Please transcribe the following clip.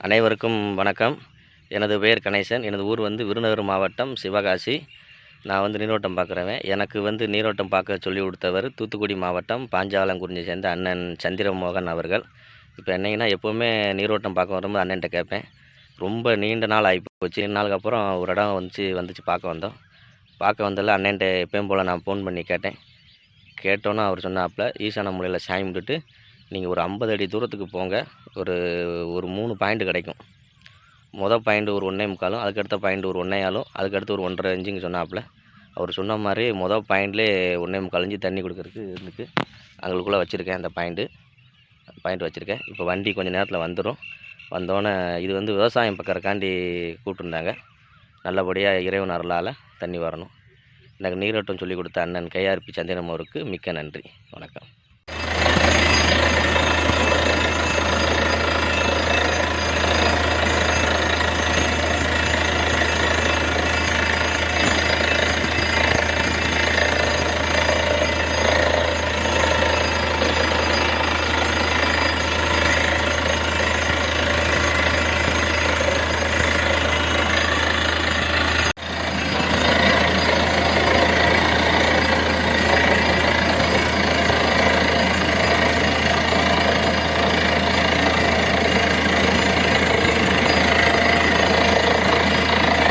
அனைவருக்கும் வணக்கம். எனது பெயர் கணேசன். எனது ஊர் வந்து விருதுநகர் மாவட்டம் சிவகாசி. நான் வந்து நீரோட்டம் பார்க்குறவன். எனக்கு வந்து நீரோட்டம் பார்க்க சொல்லி கொடுத்தவர் தூத்துக்குடி மாவட்டம் பாஞ்சாலங்குறிஞ்சி சேர்ந்த அண்ணன் சந்திரமோகன் அவர்கள். இப்போ என்னங்கன்னா எப்போவுமே நீரோட்டம் பார்க்க வரும்போது அண்ணன்ட்ட கேட்பேன். ரொம்ப நீண்ட நாள் ஆகி போச்சு நாளுக்கு அப்புறம் ஒரு இடம் வந்துச்சு வந்துச்சு பார்க்க வந்தோம். பார்க்க வந்ததில் அண்ணன்ட்ட எப்பயும் போல் நான் ஃபோன் பண்ணி கேட்டேன். கேட்டோன்னே அவர் சொன்னாப்புல ஈசான முறையில் சாமி விட்டுட்டு நீங்கள் ஒரு ஐம்பது அடி தூரத்துக்கு போங்க. ஒரு ஒரு மூணு பாயிண்ட் கிடைக்கும். மொதல் பாயிண்ட் ஒரு ஒன்றே முக்காலும் அதுக்கடுத்த பாயிண்ட் ஒரு ஒன்றையாலும் அதுக்கடுத்து ஒரு ஒன்றரை இன்ச்சுங்க சொன்னாப்புல. அவர் சொன்ன மாதிரி மொதல் பாயிண்ட்லேயே ஒன்றே முக்கால் இன்ச்சு தண்ணி கொடுக்குறதுக்கு இருந்துக்கு அங்களுக்குள்ளே வச்சுருக்கேன் அந்த பாயிண்ட்டு பாயிண்ட் வச்சுருக்கேன். இப்போ வண்டி கொஞ்சம் நேரத்தில் வந்துடும் வந்தோடனே இது வந்து விவசாயம் பக்கறக்காண்டி கூப்பிட்டுருந்தாங்க நல்லபடியாக இறைவன் அருளால் தண்ணி வரணும். எனக்கு நீரோட்டம் சொல்லிக் கொடுத்த அண்ணன் கேஆர்பி சந்திரன் அவருக்கு மிக்க நன்றி. வணக்கம்.